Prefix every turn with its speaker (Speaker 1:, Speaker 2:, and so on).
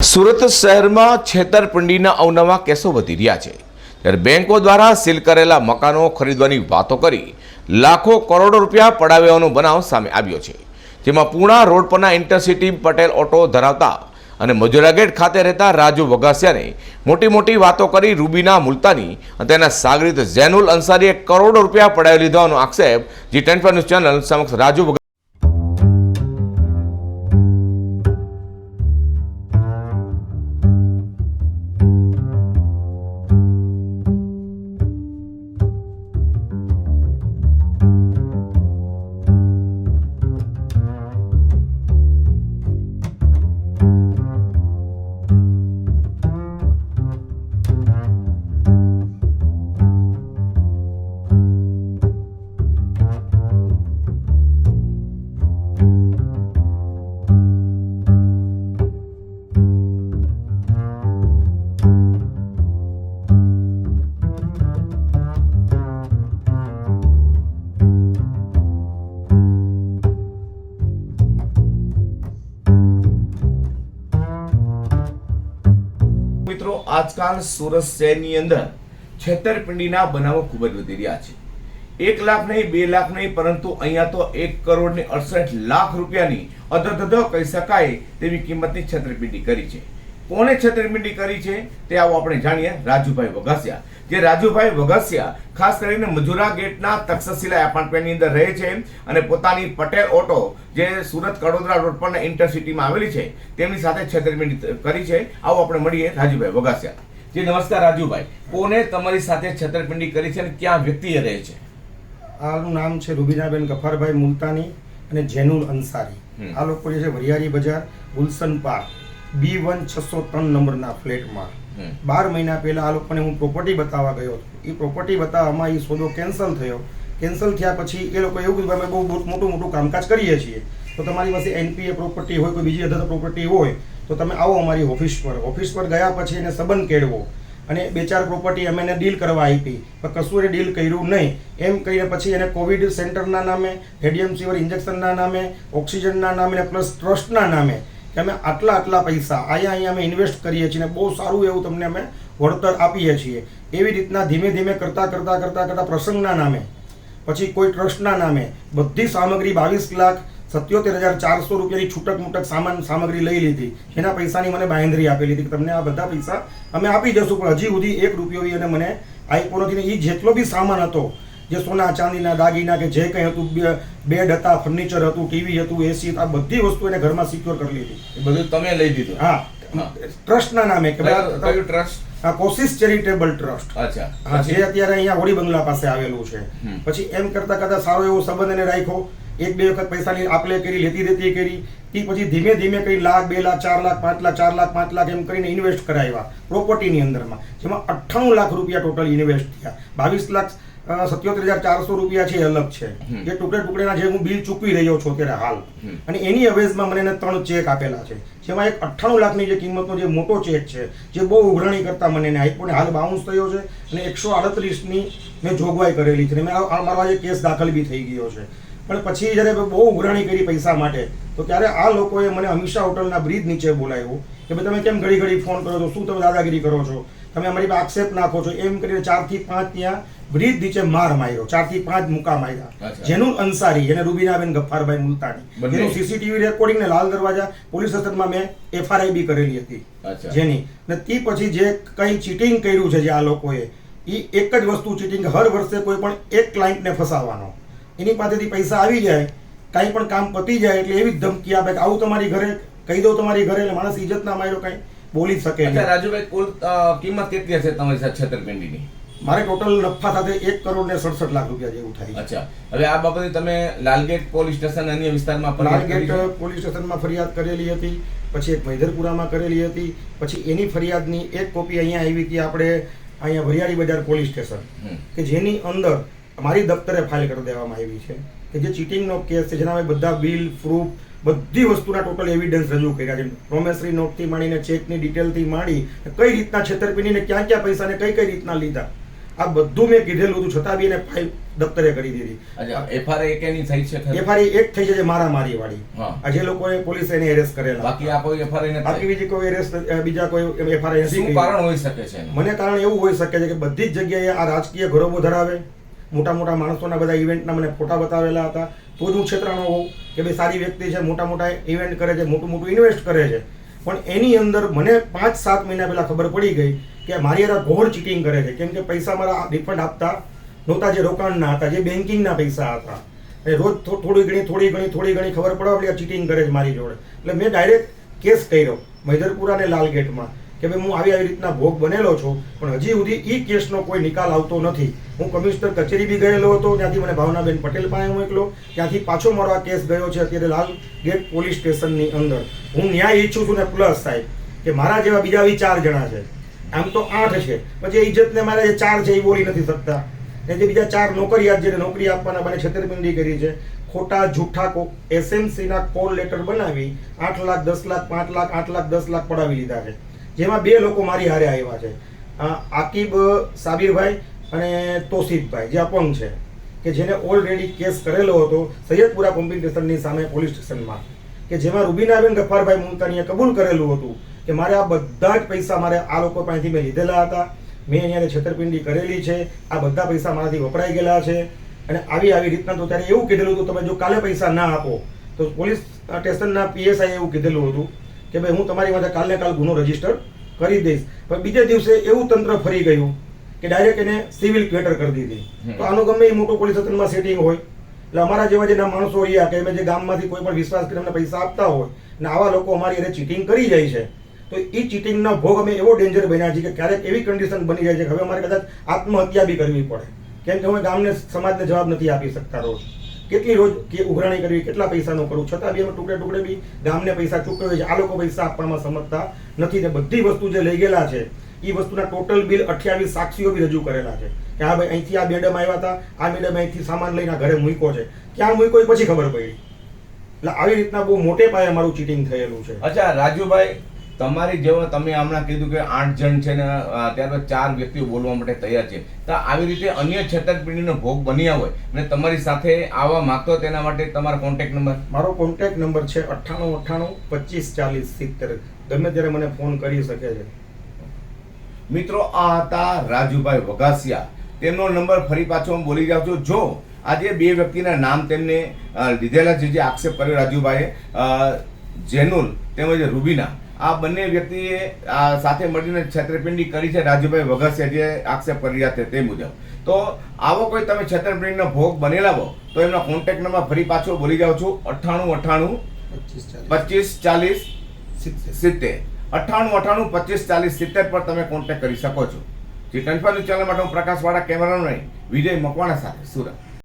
Speaker 1: સુરત શહેરમાં છેતરપિંડીના અવનવા કેસો વધી રહ્યા છે. ત્યારે બેંકો દ્વારા સીલ કરેલા મકાનો ખરીદવાની વાતો કરી લાખો કરોડો રૂપિયા પડાવ્યાનો બનાવ સામે આવ્યો છે. જેમાં પૂણા રોડ પરના ઇન્ટરસિટી પટેલ ઓટો ધરાવતા અને મજુરાગેટ ખાતે રહેતા રાજુ વઘાસિયાને મોટી મોટી વાતો કરી રૂબીના મુલતાની અને તેના સાગરીત ઝેનુલ અંસારીએ કરોડો રૂપિયા પડાવી લીધાનો આક્ષેપ જી ટેન ન્યૂઝ ચેનલ સમક્ષ રાજુ મિત્રો, આજકાલ સુરત શહેરની અંદર છેતરપિંડીના બનાવો ખૂબ જ વધી રહ્યા છે. એક લાખ નહીં, બે લાખ નહીં, પરંતુ અહીંયા તો એક કરોડ ને અડસઠ લાખ રૂપિયાની અધધધ કહી શકાય તેવી કિંમતની છેતરપિંડી કરી છે. કોને છેતરપિંડી કરી છે તે આવો આપણે જાણીએ રાજુભાઈ વઘાસિયા. જે રાજુભાઈ વઘાસિયા ખાસ કરીને મજુરા ગેટના તક્ષશિલા એપાર્ટમેન્ટની અંદર રહે છે અને પોતાની પટેલ ઓટો જે સુરત કડોદરા રોડ પરના ઇન્ટરસિટીમાં આવેલી છે તેમની સાથે છેતરપિંડી કરી છે. આવો આપણે મળીએ રાજુભાઈ વઘાસિયા. જી નમસ્કાર રાજુભાઈ. કોને તમારી સાથે છેતરપિંડી કરી છે અને ક્યાં વ્યક્તિએ રહે છે?
Speaker 2: આનું નામ છે રૂબીનાબેન ગફારભાઈ મુલતાની અને જેનુલ અંસારી. આ લોકો જે છે વરિયારી બજાર ગુલશન પાર્ક. બી વન છસો ત્રણ નંબરના ફ્લેટમાં. બાર મહિના પહેલા આ લોકોને હું પ્રોપર્ટી બતાવવા ગયો હતો. એ પ્રોપર્ટી બતાવવામાં એ સોદો કેન્સલ થયો. કેન્સલ થયા પછી એ લોકો એવું કીધું અમે બહુ મોટું મોટું કામકાજ કરીએ છીએ. તો તમારી પાસે એનપીએ પ્રોપર્ટી હોય કોઈ બીજી અધર પ્રોપર્ટી હોય તો તમે આવો અમારી ઓફિસ પર. ઓફિસ પર ગયા પછી એને સંબંધ કેળવો. અને બે ચાર પ્રોપર્ટી અમે એને ડીલ કરવા આપી. પણ કશું એને ડીલ કર્યું નહીં. એમ કહીને પછી એને કોવિડ સેન્ટરના નામે રેડિયમ સિવર ઇન્જેક્શનના નામે ઓક્સિજનના નામે અને પ્લસ ટ્રસ્ટના નામે કે અમે આટલા આટલા પૈસા અહીંયા અહીંયા અમે ઇન્વેસ્ટ કરીએ છીએ અને બહુ સારું એવું તમને અમે વળતર આપીએ છીએ. એવી રીતના ધીમે ધીમે કરતાં કરતાં કરતાં કરતાં પ્રસંગના નામે, પછી કોઈ ટ્રસ્ટના નામે બધી સામગ્રી બાવીસ લાખ સત્યોતેર હજાર ચારસો રૂપિયાની છૂટક મૂટક સામાન સામગ્રી લઈ લીધી. એના પૈસાની મને બાંધરી આપેલી હતી કે તમને આ બધા પૈસા અમે આપી જશું, પણ હજી સુધી એક રૂપિયો એને મને આપ્યો નથી ને એ જેટલો બી સામાન હતો જે સોના ચાંદીના દાગીના કે જે કંઈ હતું બેડ હતા ફર્નિચર હતું ટીવી હતું એસી આ બધી વસ્તુ એને ઘરમાં સિક્યોર કરી લીધી.
Speaker 1: બધું તમે લઈ દીધું?
Speaker 2: હા. ટ્રસ્ટના નામે કે
Speaker 1: કયું ટ્રસ્ટ
Speaker 2: આ કોશિશ ચેરિટેબલ ટ્રસ્ટ.
Speaker 1: અચ્છા.
Speaker 2: જે અત્યારે અહીંયા હોળી બંગલા પાસે આવેલું છે. પછી એમ કરતા કરતા સારો એવો સંબંધ એને રાખ્યો. એક બે વખત પૈસાની આપલે કરી લેતી દેતી કરી. તે પછી ધીમે ધીમે કરી લાખ બે લાખ ચાર લાખ પાંચ લાખ ચાર લાખ પાંચ લાખ એમ કરીને ઇન્વેસ્ટ કરાવ્યા. પ્રોપર્ટીની અંદરમાં. જેમાં અઠ્ઠાણું લાખ રૂપિયા ટોટલ ઇન્વેસ્ટ થયા. બાવીસ લાખ સત્યોતેર હજાર ચારસો રૂપિયા છે અલગ છે. જે ટુકડે ટુકડેના જે હું બિલ ચૂકવી રહ્યો છું અત્યારે હાલ. અને એની અવેજમાં મને ત્રણ ચેક આપેલા છે. જેમાં એક અઠ્ઠાણું લાખની જે કિંમતનો જે મોટો ચેક છે જે બહુ ઉઘરાણી કરતા મને આપ્યો ને હાલ બાઉન્સ થયો છે અને એકસો આડત્રીસની મેં જોગવાઈ કરેલી છે. અને મેં મારો આજે કેસ દાખલ બી થઈ ગયો છે. પણ પછી જ્યારે બહુ ઉઘરાણી કરી પૈસા માટે તો ત્યારે આ લોકોએ મને હમીશા હોટલના બ્રિજ નીચે બોલાવ્યો કે ભાઈ તમે કેમ ઘડી ઘડી ફોન કરો છો? શું તમે દાદાગીરી કરો છો? તમે અમારી પર આક્ષેપ નાખો છો. એમ કરીને ચારથી પાંચ ત્યાં બ્રિજ નીચે માર માર્યો. ચારથી પાંચ મુકા માર્યા જેનું અંસારી જેને રૂબીનાબેન ગફ્ફારભાઈ મુલતાની. જેનું સીસીટીવી રેકોર્ડિંગ ને લાલ દરવાજા પોલીસ સ્ટેશનમાં મેં એફઆરઆઈ બી કરેલી હતી. જેની. ને તે પછી જે કંઈ ચીટિંગ કર્યું છે જે આ લોકોએ એ એક જ વસ્તુ ચીટિંગ હર વર્ષે કોઈ પણ એક ક્લાયન્ટને ફસાવવાનો એની પાસેથી પૈસા આવી જાય કાંઈ પણ કામ પતી જાય એટલે એવી જ ધમકી આપે કે આવું તમારી ઘરે કહી દઉં તમારી ઘરે એટલે માણસ ઇજ્જત ના માર્યો કંઈ. બોલી શકે
Speaker 1: અચ્છા
Speaker 2: નહીં.
Speaker 1: રાજુભાઈ કુલ કિંમત કેટલી હશે તમારી સાથે છેતરપિંડીની?
Speaker 2: મારે ટોટલ નફા સાથે એક કરોડ ને સડસઠ લાખ રૂપિયા જેવું થાય
Speaker 1: અચ્છા હવે આ બાબતે તમે લાલગેટ પોલીસ સ્ટેશન અન્ય વિસ્તારમાં?
Speaker 2: લાલગેટ પોલીસ સ્ટેશનમાં ફરિયાદ કરેલી હતી પછી એક મૈધરપુરામાં કરેલી હતી પછી એની ફરિયાદની એક કોપી અહીંયા આવી હતી આપણે અહીંયા વરિયાળી બજાર પોલીસ સ્ટેશન કે જેની અંદર મારી દફતરે ફાઇલ કરી દેવામાં આવી છે કે જે ચીટિંગનો કેસ છે જેના બધા બિલ પ્રૂફ બધી વસ્તુના ટોટલ એવિડન્સ રજૂ કર્યા છે. પ્રોમેસરી નોટથી માંડીને ચેકની ડિટેલથી માંડી કઈ રીતના છેતરપિંડીને ક્યાં ક્યાં પૈસાને કઈ કઈ રીતના લીધા. આ બધું મેં કીધેલું હતું છતાં બી એને ફાઇલ દફતરે કરી દીધી.
Speaker 1: એફઆરઆઈ એક એની થઈ છે?
Speaker 2: એફઆઈ એક થઈ છે જે મારામારી વાળી
Speaker 1: હા.
Speaker 2: આ જે લોકોએ પોલીસે એને એરેસ્ટ કરેલા.
Speaker 1: બાકી આ કોઈ એફઆરઆઈ નથી
Speaker 2: બાકી બીજી કોઈ એરેસ્ટ બીજા કોઈ એફઆઈઆર નથી
Speaker 1: શું કારણ હોઈ શકે છે
Speaker 2: મને કારણ એવું હોઈ શકે છે કે બધી જ જગ્યાએ આ રાજકીય ગૌરવો ધરાવે. મોટા મોટા માણસોના બધા ઇવેન્ટના મને ફોટા બતાવેલા હતા. તો જ હું છેતરાણો હોઉં કે ભાઈ સારી વ્યક્તિ છે મોટા મોટા ઇવેન્ટ કરે છે મોટું મોટું ઇન્વેસ્ટ કરે છે. પણ એની અંદર મને પાંચ સાત મહિના પહેલાં ખબર પડી ગઈ કે મારી યાર ઘોર ચીટિંગ કરે છે. કેમ કે પૈસા મારા રિફંડ આપતા નહોતા, જે રોકાણના હતા, જે બેન્કિંગના પૈસા હતા. અને રોજ થોડી ઘણી થોડી ઘણી થોડી ઘણી ખબર પડવા આ ચીટિંગ કરે છે મારી જોડે. એટલે મેં ડાયરેક્ટ કેસ કર્યો મૈદરપુરા અને લાલગેટમાં. કે ભાઈ હું આવી આવી રીતના ભોગ બનેલો છું, પણ હજી સુધી ઈ કેસનો કોઈ નિકાલ આવતો નથી. હું કમિશનર કચેરી બી ગયેલો હતો, ત્યાંથી મને ભાવનાબેન પટેલ પાસે મોકલો. ત્યાંથી પાછો મારો આ કેસ ગયો છે અત્યારે લાલ ગેટ પોલીસ સ્ટેશનની અંદર. હું ન્યાય ઈચ્છું છું ને પ્લસ સાહેબ, કે મારા જેવા બીજા બી ચાર જણા છે. આમ તો આઠ છે. પછી એ ઇજ્જતને મારા જે ચાર છે એ બોલી નથી શકતા. ને જે બીજા ચાર નોકરિયાત જેને નોકરી આપવાના મને છેતરપિંડી કરી છે. ખોટા જૂઠા એસએમસીના કોલ લેટર બનાવી આઠ લાખ, દસ લાખ, પાંચ લાખ, આઠ લાખ, દસ લાખ પડાવી લીધા છે. જેમાં બે લોકો મારી હારે આવ્યા છે. આકીબ, સાબિરભાઈ અને તોસીફભાઈ, જે અપંગ છે, કે જેને ઓલરેડી કેસ કરેલો હતો સૈયદપુરા પંપિંગ સ્ટેશનની સામે પોલીસ સ્ટેશનમાં કે જેમાં રૂબીનાબેન ગફારભાઈ મુમતાનીએ કબૂલ કરેલું હતું કે મારે આ બધા જ પૈસા મારે આ લોકો પાસેથી મેં લીધેલા હતા. મેં અહીંયા છેતરપિંડી કરેલી છે, આ બધા પૈસા મારાથી વપરાઈ ગયેલા છે. અને આવી આવી રીતના તો ત્યારે એવું કીધેલું હતું, તમે જો કાલે પૈસા ના આપો, તો પોલીસ સ્ટેશનના પીએસઆઈ એવું કીધેલું હતું કે ભાઈ હું તમારી માટે કાલે કાલ ગુનો રજિસ્ટર કરી દઈશ. પણ બીજે દિવસે એવું તંત્ર ફરી ગયું કે ડાયરેક્ટ એને સિવિલ ક્વેટર કરી દીધી. તો આનું ગમે એ મોટું પોલીસ સ્ટેશનમાં સેટિંગ હોય. એટલે અમારા જેવા જેના માણસો અહીંયા કે અમે જે ગામમાંથી કોઈ પણ વિશ્વાસ કરીને અમને પૈસા આપતા હોય ને આવા લોકો અમારી એને ચીટિંગ કરી જાય છે તો એ ચીટિંગના ભોગ અમે એવો ડેન્જર બન્યા છીએ કે ક્યારેક એવી કન્ડિશન બની જાય છે કે હવે અમારે કદાચ આત્મહત્યા બી કરવી પડે. કેમ કે અમે ગામને સમાજને જવાબ નથી આપી શકતા રોજ. કેટલી રોજ કે ઉઘરાણી કરવી, કેટલા પૈસાનું કરવું? છતાં બી અમે ટુકડે ટુકડે બી ગામને પૈસા ચૂકવે છે. આ લોકો પૈસા આપવામાં સમજતા નથી. ને બધી વસ્તુ જે લઈ ગયેલા છે એ વસ્તુના ટોટલ બિલ અઠ્યાવીસ સાક્ષીઓ બી રજૂ કરેલા છે. કે હા ભાઈ અહીંથી આ મેડમ આવ્યા હતા, આ મેડમ અહીંથી સામાન લઈને ઘરે મૂક્યો છે. ક્યાં મૂક્યો એ પછી ખબર પડી. એટલે આવી રીતના બહુ મોટે પાયે અમારું ચીટિંગ થયેલું છે.
Speaker 1: અચ્છા, રાજુભાઈ તમારી જેવો તમે હમણાં કીધું કે આઠ જણ છે ને ત્યારબાદ ચાર વ્યક્તિઓ બોલવા માટે તૈયાર છે. તો આવી રીતે અન્ય છેતરપિંડીનો ભોગ બન્યા હોય અને તમારી સાથે આવવા માંગતો તેના માટે તમારો કોન્ટેક નંબર
Speaker 2: મારો કોન્ટેક્ટ નંબર છે અઠ્ઠાણું અઠ્ઠાણું પચીસ ચાલીસ સિત્તેર. ગમે ત્યારે મને ફોન કરી શકે છે.
Speaker 1: મિત્રો આ હતા રાજુભાઈ વઘાસિયા. તેમનો નંબર ફરી પાછો હું બોલી જાઉં છું જો આજે બે વ્યક્તિના નામ તેમને લીધેલા છે જે આક્ષેપ કર્યો રાજુભાઈએ જેનુલ તેમજ રૂબીના. આ બંને વ્યક્તિએ આ સાથે મળીને છેતરપિંડી કરી છે. રાજુભાઈ વઘાસિયા જે આક્ષેપ કરી રહ્યા છે તે મુજબ. તો આવો કોઈ તમે છેતરપિંડીનો ભોગ બનેલા હો તો એમનો કોન્ટેક્ટ નંબર ફરી પાછો બોલી જાઉં છું. અઠ્ઠાણું અઠ્ઠાણું
Speaker 2: પચીસ ચાલીસ.
Speaker 1: સિત્તેર. અઠ્ઠાણું અઠ્ઠાણું પચીસ ચાલીસ સિત્તેર પર તમે કોન્ટેક્ટ કરી શકો છો. જે કન્ફર્મ ચેનલ માટે હું પ્રકાશવાળા કેમેરાનો નહીં વિજય મકવાણા સાથે સુરત.